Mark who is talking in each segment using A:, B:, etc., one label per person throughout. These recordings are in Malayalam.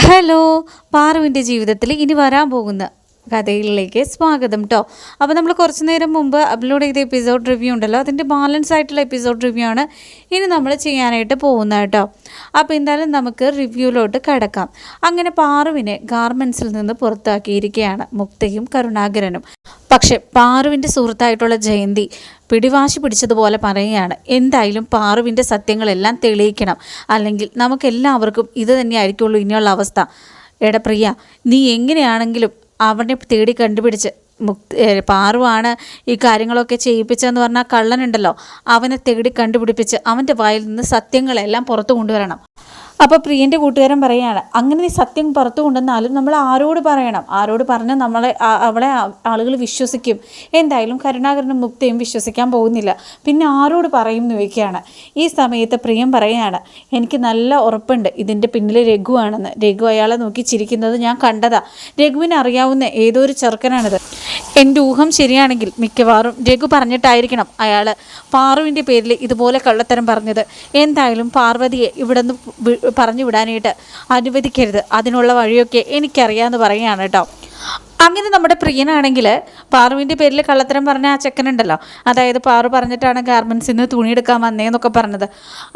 A: ഹലോ പാറുവിന്റെ ജീവിതത്തിൽ ഇനി വരാൻ പോകുന്ന കഥയിലേക്ക് സ്വാഗതം കേട്ടോ അപ്പോൾ നമ്മൾ കുറച്ച് നേരം മുമ്പ് അപ്ലോഡ് ചെയ്ത എപ്പിസോഡ് റിവ്യൂ ഉണ്ടല്ലോ അതിന്റെ ബാലൻസ് ആയിട്ടുള്ള എപ്പിസോഡ് റിവ്യൂ ആണ് ഇനി നമ്മൾ ചെയ്യാനായിട്ട് പോകുന്നത് കേട്ടോ അപ്പോൾ എന്തായാലും നമുക്ക് റിവ്യൂലോട്ട് കടക്കാം. അങ്ങനെ പാറുവിനെ ഗാർമെൻസിൽ നിന്ന് പുറത്താക്കിയിരിക്കുകയാണ് മുക്തയും കരുണാകരനും. പക്ഷെ പാറുവിന്റെ സുഹൃത്തായിട്ടുള്ള ജയന്തി പിടിവാശി പിടിച്ചതുപോലെ പറയുകയാണ് എന്തായാലും പാറുവിന്റെ സത്യങ്ങളെല്ലാം തെളിയിക്കണം. അല്ലെങ്കിൽ നമുക്കെല്ലാവർക്കും ഇത് തന്നെയായിരിക്കുള്ളൂ ഇനിയുള്ള അവസ്ഥ. എടപ്രിയ നീ എങ്ങനെയാണെങ്കിലും അവനെ തേടി കണ്ടുപിടിച്ച്. മുക്തി പാറുവാണ് ഈ കാര്യങ്ങളൊക്കെ ചെയ്യിപ്പിച്ചതെന്ന് പറഞ്ഞാൽ കള്ളനുണ്ടല്ലോ. അവനെ തേടി കണ്ടുപിടിപ്പിച്ച് അവന്റെ വായിൽ നിന്ന് സത്യങ്ങളെല്ലാം പുറത്തു കൊണ്ടുവരണം. അപ്പോൾ പ്രിയന്റെ കൂട്ടുകാരൻ പറയുകയാണ് അങ്ങനെ നീ സത്യം പുറത്തു കൊണ്ടുവന്നാലും നമ്മൾ ആരോട് പറയണം? ആരോട് പറഞ്ഞ നമ്മളെ അവളെ ആളുകൾ വിശ്വസിക്കും. എന്തായാലും കരുണാകരനും മുക്തയും വിശ്വസിക്കാൻ പോകുന്നില്ല. പിന്നെ ആരോട് പറയും ചോദിക്കുകയാണ്. ഈ സമയത്ത് പ്രിയം പറയുകയാണ് എനിക്ക് നല്ല ഉറപ്പുണ്ട്. ഇതിന്റെ പിന്നിൽ രഘുവാണെന്ന് രഘു അയാളെ നോക്കി ചിരിക്കുന്നത് ഞാൻ കണ്ടതാ. രഘുവിന് അറിയാവുന്ന ഏതോ ഒരു ചെറുക്കനാണിത്. എന്റെ ഊഹം ശരിയാണെങ്കിൽ മിക്കവാറും രഘു പറഞ്ഞിട്ടായിരിക്കണം അയാൾ പാറുവിന്റെ പേരിൽ ഇതുപോലെ കള്ളത്തരം പറഞ്ഞത്. എന്തായാലും പാർവതിയെ ഇവിടെ നിന്ന് പറഞ്ഞു വിടാനായിട്ട് അനുവദിക്കരുത്. അതിനുള്ള വഴിയൊക്കെ എനിക്കറിയാമെന്ന് പറയുകയാണ് കേട്ടോ. അങ്ങനെ നമ്മുടെ പ്രിയനാണെങ്കിൽ പാറുവിന്റെ പേരിൽ കള്ളത്തരം പറഞ്ഞ ആ ചെക്കനുണ്ടല്ലോ. അതായത് പാറു പറഞ്ഞിട്ടാണ് ഗാർമെൻസിൽ നിന്ന് തുണിയെടുക്കാൻ വന്നേന്നൊക്കെ പറഞ്ഞത്.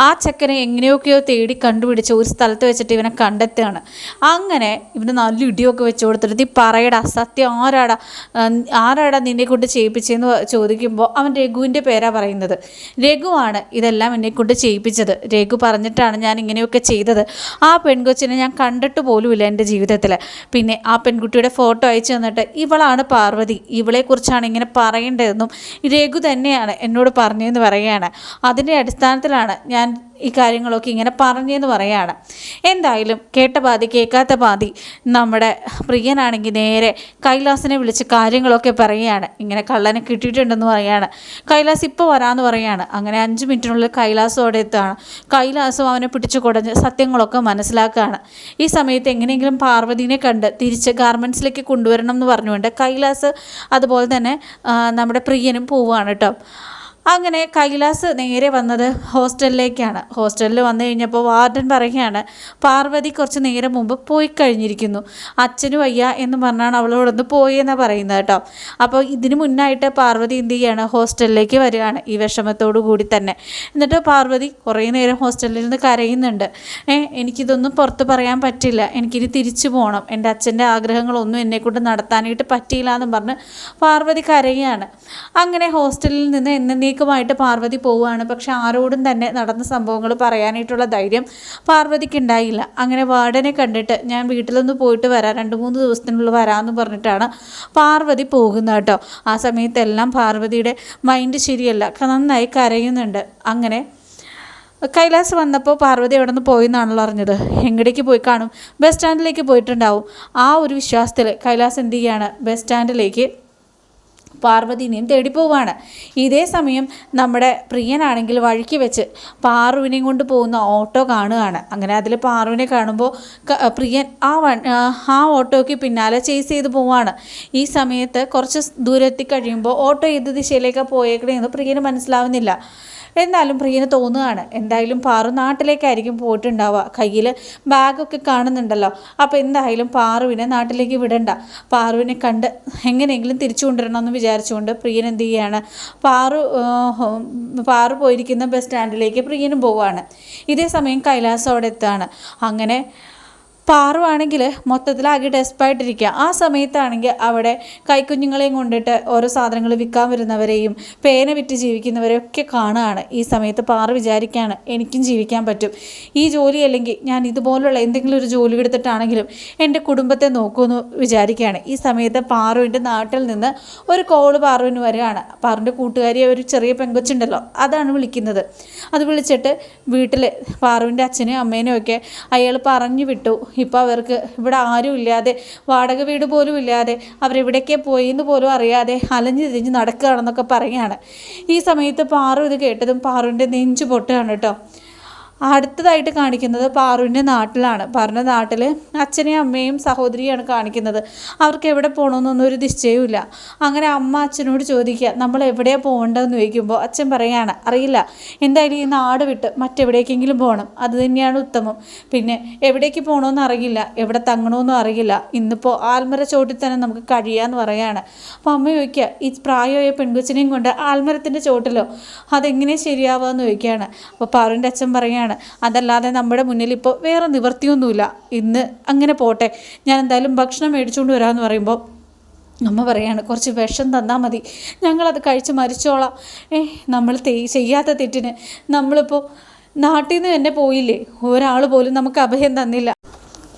A: ആ ചെക്കനെ എങ്ങനെയൊക്കെയോ തേടി കണ്ടുപിടിച്ച് ഒരു സ്ഥലത്ത് വെച്ചിട്ട് ഇവനെ കണ്ടെത്തുകയാണ്. അങ്ങനെ ഇവന് നല്ല ഇടിയൊക്കെ വെച്ച് കൊടുത്തിട്ട് നീ പറയടാ സത്യം ആരാടാ ആരാടാ നിന്നെ കൊണ്ട് ചെയ്യിപ്പിച്ചതെന്ന് ചോദിക്കുമ്പോൾ അവൻ രഘുവിന്റെ പേരാ പറയുന്നത്. രഘുവാണ് ഇതെല്ലാം എന്നെ കൊണ്ട് ചെയ്യിപ്പിച്ചത്. രഘു പറഞ്ഞിട്ടാണ് ഞാൻ ഇങ്ങനെയൊക്കെ ചെയ്തത്. ആ പെൺകൊച്ചിനെ ഞാൻ കണ്ടിട്ട് പോലുമില്ല എന്റെ ജീവിതത്തിൽ. പിന്നെ ആ പെൺകുട്ടിയുടെ ഫോട്ടോ അയച്ചു തന്നിട്ട് ഇവളാണ് പാർവതി. ഇവളെക്കുറിച്ചാണ് ഇങ്ങനെ പറയേണ്ടതെന്നും രഘു തന്നെയാണ് എന്നോട് പറഞ്ഞതെന്ന് പറയുകയാണ്. അതിന്റെ അടിസ്ഥാനത്തിലാണ് ഞാൻ ഈ കാര്യങ്ങളൊക്കെ ഇങ്ങനെ പറഞ്ഞെന്ന് പറയാണ്. എന്തായാലും കേട്ട പാതി കേൾക്കാത്ത പാതി നമ്മുടെ പ്രിയനാണെങ്കിൽ നേരെ കൈലാസിനെ വിളിച്ച് കാര്യങ്ങളൊക്കെ പറയുകയാണ് ഇങ്ങനെ കള്ളനെ കിട്ടിയിട്ടുണ്ടെന്ന് പറയാണ്. കൈലാസ് ഇപ്പോൾ വരാമെന്ന് പറയാണ്. അങ്ങനെ അഞ്ച് മിനിറ്റിനുള്ളിൽ കൈലാസം അവിടെ എത്തുകയാണ്. കൈലാസം അവനെ പിടിച്ചു കുടഞ്ഞ് സത്യങ്ങളൊക്കെ മനസ്സിലാക്കുകയാണ്. ഈ സമയത്ത് എങ്ങനെയെങ്കിലും പാർവതിനെ കണ്ട് തിരിച്ച് ഗാർമെന്റ്സിലേക്ക് കൊണ്ടുവരണം എന്ന് പറഞ്ഞുകൊണ്ട് കൈലാസ് അതുപോലെ തന്നെ നമ്മുടെ പ്രിയനും പോവുകയാണ് കേട്ടോ. അങ്ങനെ കൈലാസ് നേരെ വന്നത് ഹോസ്റ്റലിലേക്കാണ്. ഹോസ്റ്റലിൽ വന്നു കഴിഞ്ഞപ്പോൾ വാർഡൻ പറയുകയാണ് പാർവതി കുറച്ച് നേരം മുമ്പ് പോയി കഴിഞ്ഞിരിക്കുന്നു. അച്ഛനും വയ്യ എന്ന് പറഞ്ഞാണ് അവളോടൊന്ന് പോയെന്നാണ് പറയുന്നത് കേട്ടോ. അപ്പോൾ ഇതിന് മുന്നായിട്ട് പാർവതി എന്ത് ചെയ്യാണ്? ഹോസ്റ്റലിലേക്ക് വരികയാണ് ഈ വിഷമത്തോടു കൂടി തന്നെ. എന്നിട്ട് പാർവതി കുറേ നേരം ഹോസ്റ്റലിൽ നിന്ന് കരയുന്നുണ്ട്. ഏ എനിക്കിതൊന്നും പുറത്ത് പറയാൻ പറ്റില്ല. എനിക്കിനി തിരിച്ചു പോകണം എന്റെ അച്ഛന്റെ ആഗ്രഹങ്ങളൊന്നും എന്നെക്കൊണ്ട് നടത്താനായിട്ട് പറ്റിയില്ല എന്ന് പറഞ്ഞ് പാർവതി കരയുകയാണ് അങ്ങനെ ഹോസ്റ്റലിൽ നിന്ന് എന്നേക്കുമായിട്ട് പാർവതി പോവുകയാണ്. പക്ഷെ ആരോടും തന്നെ നടന്ന സംഭവങ്ങൾ പറയാനായിട്ടുള്ള ധൈര്യം പാർവതിക്ക് ഉണ്ടായില്ല. അങ്ങനെ വാർഡനെ കണ്ടിട്ട് ഞാൻ വീട്ടിലൊന്ന് പോയിട്ട് വരാം. രണ്ട് മൂന്ന് ദിവസത്തിനുള്ളിൽ വരാമെന്ന് പറഞ്ഞിട്ടാണ് പാർവതി പോകുന്നത് കേട്ടോ. ആ സമയത്തെല്ലാം പാർവതിയുടെ മൈൻഡ് ശരിയല്ല. നന്നായി കരയുന്നുണ്ട്. അങ്ങനെ കൈലാസ് വന്നപ്പോൾ പാർവതി എവിടെ നിന്ന് പോയി എന്നാണല്ലോ അറിഞ്ഞത്. എങ്ങടേക്ക് പോയി കാണും? ബസ് സ്റ്റാൻഡിലേക്ക് പോയിട്ടുണ്ടാവും. ആ ഒരു വിശ്വാസത്തിൽ കൈലാസ് എന്ത് ചെയ്യാണ്? ബസ് സ്റ്റാൻഡിലേക്ക് പാർവതിനെയും തേടി പോവുകയാണ് ഇതേ സമയം നമ്മുടെ പ്രിയനാണെങ്കിൽ വഴിക്ക് വെച്ച് പാറുവിനെയും കൊണ്ട് പോകുന്ന ഓട്ടോ കാണുകയാണ്. അങ്ങനെ അതിൽ പാറുവിനെ കാണുമ്പോൾ പ്രിയൻ ആ ആ, ഓട്ടോയ്ക്ക് പിന്നാലെ ചേസ് ചെയ്ത് പോവാണ്. ഈ സമയത്ത് കുറച്ച് ദൂരെത്തി കഴിയുമ്പോൾ ഓട്ടോ ഏത് ദിശയിലേക്കാണ് പോയേക്കണേന്ന് പ്രിയന് മനസ്സിലാവുന്നില്ല. എന്നാലും പ്രിയന് തോന്നുകയാണ്. എന്തായാലും പാറു നാട്ടിലേക്കായിരിക്കും പോയിട്ടുണ്ടാവുക. കയ്യിൽ ബാഗൊക്കെ കാണുന്നുണ്ടല്ലോ. അപ്പോൾ എന്തായാലും പാറുവിനെ നാട്ടിലേക്ക് വിടണ്ട. പാറുവിനെ കണ്ട് എങ്ങനെയെങ്കിലും തിരിച്ചു കൊണ്ടുവരണമെന്ന് വിചാരിച്ചുകൊണ്ട് പ്രിയൻ എന്ത് ചെയ്യുകയാണ്. പാറു പാറു പോയിരിക്കുന്ന ബസ് സ്റ്റാൻഡിലേക്ക് പ്രിയനും പോവുകയാണ്. ഇതേ സമയം കൈലാസം അവിടെ എത്തുകയാണ്. അങ്ങനെ പാറുവാണെങ്കിൽ മൊത്തത്തിൽ ആകെ ഡെസ്പായിട്ടിരിക്കുക. ആ സമയത്താണെങ്കിൽ അവിടെ കൈക്കുഞ്ഞുങ്ങളെയും കൊണ്ടിട്ട് ഓരോ സാധനങ്ങൾ വിൽക്കാൻ വരുന്നവരെയും പേന വിറ്റ് ജീവിക്കുന്നവരെയും ഒക്കെ കാണുകയാണ്. ഈ സമയത്ത് പാറ വിചാരിക്കുകയാണ് എനിക്കും ജീവിക്കാൻ പറ്റും. ഈ ജോലി അല്ലെങ്കിൽ ഞാൻ ഇതുപോലുള്ള എന്തെങ്കിലും ഒരു ജോലി എടുത്തിട്ടാണെങ്കിലും എന്റെ കുടുംബത്തെ നോക്കുമെന്ന് വിചാരിക്കുകയാണ്. ഈ സമയത്ത് പാറുവിന്റെ നാട്ടിൽ നിന്ന് ഒരു കോൾ പാറുവിന് വരികയാണ്. പാറുവിന്റെ കൂട്ടുകാരിയെ ഒരു ചെറിയ പെങ്കൊച്ചുണ്ടല്ലോ അതാണ് വിളിക്കുന്നത്. അത് വിളിച്ചിട്ട് വീട്ടിൽ പാറുവിന്റെ അച്ഛനെയും അമ്മേനെയും ഒക്കെ അയാൾ പറഞ്ഞു വിട്ടു. ഇപ്പോൾ അവർക്ക് ഇവിടെ ആരും ഇല്ലാതെ വാടക വീട് പോലും ഇല്ലാതെ അവരെവിടേക്കേ പോയി എന്ന് പോലും അറിയാതെ അലഞ്ഞു തിരിഞ്ഞ് നടക്കുകയാണെന്നൊക്കെ പറയുകയാണ്. ഈ സമയത്ത് പാറു ഇത് കേട്ടതും പാറുവിന്റെ നെഞ്ചു പൊട്ടുകയാണ് കേട്ടോ. അടുത്തതായിട്ട് കാണിക്കുന്നത് പാറുവിന്റെ നാട്ടിലാണ്. പാറുവിന്റെ നാട്ടിൽ അച്ഛനെയും അമ്മയും സഹോദരിയാണ് കാണിക്കുന്നത്. അവർക്ക് എവിടെ പോകണമെന്നൊന്നും ഒരു നിശ്ചയമില്ല അങ്ങനെ അമ്മ അച്ഛനോട് ചോദിക്കുക നമ്മൾ എവിടെയാണ് പോകേണ്ടതെന്ന് ചോദിക്കുമ്പോൾ അച്ഛൻ പറയാണ് അറിയില്ല എന്തായാലും ഈ നാട് വിട്ട് മറ്റെവിടേക്കെങ്കിലും പോകണം അത് തന്നെയാണ് ഉത്തമം. പിന്നെ എവിടേക്ക് പോകണമെന്ന് അറിയില്ല എവിടെ തങ്ങണമെന്നും അറിയില്ല. ഇന്നിപ്പോൾ ആൽമര ചോട്ടിൽ തന്നെ നമുക്ക് കഴിയാമെന്ന് പറയാണ്. അപ്പോൾ അമ്മ ചോദിക്കുക ഈ പ്രായമായ പെൺകൊച്ചിനെയും കൊണ്ട് ആൽമരത്തിന്റെ ചോട്ടിലോ? അതെങ്ങനെ ശരിയാവുക എന്ന് ചോദിക്കുകയാണ്. അപ്പോൾ പാറുവിന്റെ അച്ഛൻ പറയാണ് അതല്ലാതെ നമ്മുടെ മുന്നിൽ ഇപ്പോൾ വേറെ നിവൃത്തിയൊന്നുമില്ല ഇന്ന് അങ്ങനെ പോട്ടെ. ഞാൻ എന്തായാലും ഭക്ഷണം മേടിച്ചുകൊണ്ട് വരാമെന്ന് പറയുമ്പോൾ അമ്മ പറയാണ് കുറച്ച് വിഷം തന്നാൽ മതി. ഞങ്ങളത് കഴിച്ച് മരിച്ചോളാം. ഏ നമ്മൾ ചെയ്യാത്ത തെറ്റിന്. നമ്മളിപ്പോൾ നാട്ടിൽ നിന്ന് തന്നെ പോയില്ലേ? ഒരാൾ പോലും നമുക്ക് അഭയം തന്നില്ല.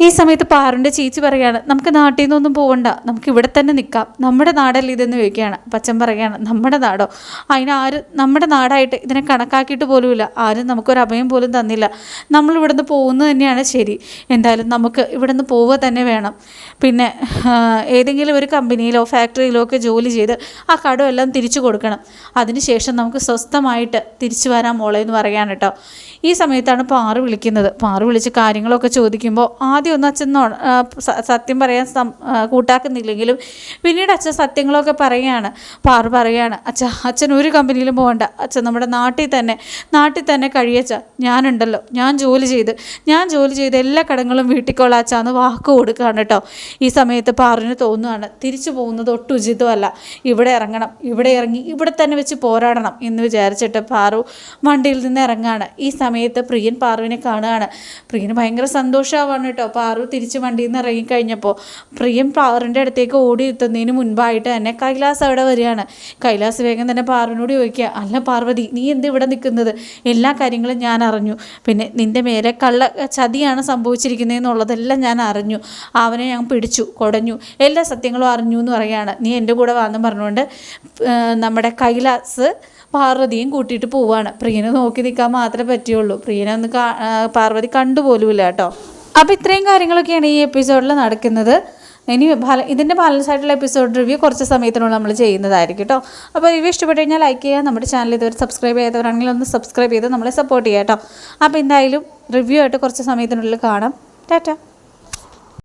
A: ഈ സമയത്ത് പാറുന്റെ ചേച്ചി പറയാണ് നമുക്ക് നാട്ടിൽ നിന്നൊന്നും പോകണ്ട നമുക്ക് ഇവിടെ തന്നെ നിൽക്കാം. നമ്മുടെ നാടല്ലേ ഇതെന്ന് ചോദിക്കുകയാണ്. പച്ചൻ പറയാണ് നമ്മുടെ നാടോ? അതിന് നമ്മുടെ നാടായിട്ട് ഇതിനെ കണക്കാക്കിയിട്ട് പോലുമില്ല. ആരും നമുക്കൊരു അഭയം പോലും തന്നില്ല. നമ്മൾ ഇവിടുന്ന് പോകുന്നത് തന്നെയാണ് ശരി. എന്തായാലും നമുക്ക് ഇവിടുന്ന് പോവുക തന്നെ വേണം. പിന്നെ ഏതെങ്കിലും ഒരു കമ്പനിയിലോ ഫാക്ടറിയിലോ ഒക്കെ ജോലി ചെയ്ത് ആ കടമെല്ലാം തിരിച്ചു കൊടുക്കണം. അതിനുശേഷം നമുക്ക് സ്വസ്ഥമായിട്ട് തിരിച്ചു വരാൻ മോളെ എന്ന് പറയാൻ കേട്ടോ. ഈ സമയത്താണ് പാറു വിളിക്കുന്നത്. പാറു വിളിച്ച് കാര്യങ്ങളൊക്കെ ചോദിക്കുമ്പോൾ ആദ്യം ഒന്നും അച്ഛൻ സത്യം പറയാൻ കൂട്ടാക്കുന്നില്ലെങ്കിലും പിന്നീട് അച്ഛൻ സത്യങ്ങളൊക്കെ പറയുകയാണ് പാറു പറയുകയാണ് അച്ഛ അച്ഛൻ ഒരു കമ്പനിയിലും പോകണ്ട അച്ഛൻ നമ്മുടെ നാട്ടിൽ തന്നെ നാട്ടിൽ തന്നെ കഴിയച്ച ഞാനുണ്ടല്ലോ. ഞാൻ ജോലി ചെയ്ത് ഞാൻ ജോലി ചെയ്ത് എല്ലാ കടങ്ങളും വീട്ടിക്കൊള്ളാം അച്ഛാന്ന് വാക്ക് കൊടുക്കുകയാണ് കേട്ടോ. ഈ സമയത്ത് പാറിന് തോന്നുകയാണ് തിരിച്ചു പോകുന്നത് ഒട്ടും ഉചിതമല്ല. ഇവിടെ ഇറങ്ങണം ഇവിടെ ഇറങ്ങി ഇവിടെ തന്നെ വെച്ച് പോരാടണം എന്ന് വിചാരിച്ചിട്ട് പാറു വണ്ടിയിൽ നിന്ന് ഇറങ്ങുകയാണ് ഈ സമയത്ത് പ്രിയൻ പാറുവിനെ കാണുകയാണ് പ്രിയന് ഭയങ്കര സന്തോഷമാവാണ് കേട്ടോ. പാറു തിരിച്ച് വണ്ടിയിൽ നിന്ന് ഇറങ്ങിക്കഴിഞ്ഞപ്പോൾ പ്രിയം പാറിന്റെ അടുത്തേക്ക് ഓടി എത്തുന്നതിന് മുൻപായിട്ട് തന്നെ കൈലാസ് അവിടെ വരികയാണ്. കൈലാസ് വേഗം തന്നെ പാറുവിനോട് ചോദിക്കുക അല്ല പാർവതി നീ എന്ത് ഇവിടെ നിൽക്കുന്നത്? എല്ലാ കാര്യങ്ങളും ഞാൻ അറിഞ്ഞു. പിന്നെ നിന്റെ മേലെ കള്ള ചതിയാണ് സംഭവിച്ചിരിക്കുന്നതെന്നുള്ളതെല്ലാം ഞാൻ അറിഞ്ഞു. അവനെ ഞാൻ പിടിച്ചു കൊടഞ്ഞു. എല്ലാ സത്യങ്ങളും അറിഞ്ഞു എന്ന് പറയുകയാണ്. നീ എന്റെ കൂടെ വന്നു പറഞ്ഞുകൊണ്ട് നമ്മുടെ കൈലാസ് പാർവതിയും കൂട്ടിയിട്ട് പോവാണ്. പ്രിയനെ നോക്കി നിൽക്കാൻ മാത്രമേ പറ്റുള്ളൂ. പ്രിയനെ ഒന്ന് പാർവതി കണ്ടുപോലുമില്ല കേട്ടോ. അപ്പോൾ ഇത്രയും കാര്യങ്ങളൊക്കെയാണ് ഈ എപ്പിസോഡിൽ നടക്കുന്നത്. ഇനി ഫല ഇതിന്റെ ബാലൻസ് ആയിട്ടുള്ള എപ്പിസോഡ് റിവ്യൂ കുറച്ച് സമയത്തിനുള്ളിൽ നമ്മൾ ചെയ്യുന്നതായിരിക്കും കേട്ടോ അപ്പോൾ റിവ്യൂ ഇഷ്ടപ്പെട്ട് കഴിഞ്ഞാൽ ലൈക്ക് ചെയ്യുക നമ്മുടെ ചാനൽ ഇതുവരെ സബ്സ്ക്രൈബ് ചെയ്യാത്തവരാണെങ്കിൽ ഒന്ന് സബ്സ്ക്രൈബ് ചെയ്ത് നമ്മളെ സപ്പോർട്ട് ചെയ്യുക കേട്ടോ അപ്പോൾ എന്തായാലും റിവ്യൂ ആയിട്ട് കുറച്ച് സമയത്തിനുള്ളിൽ കാണാം. ടാറ്റ.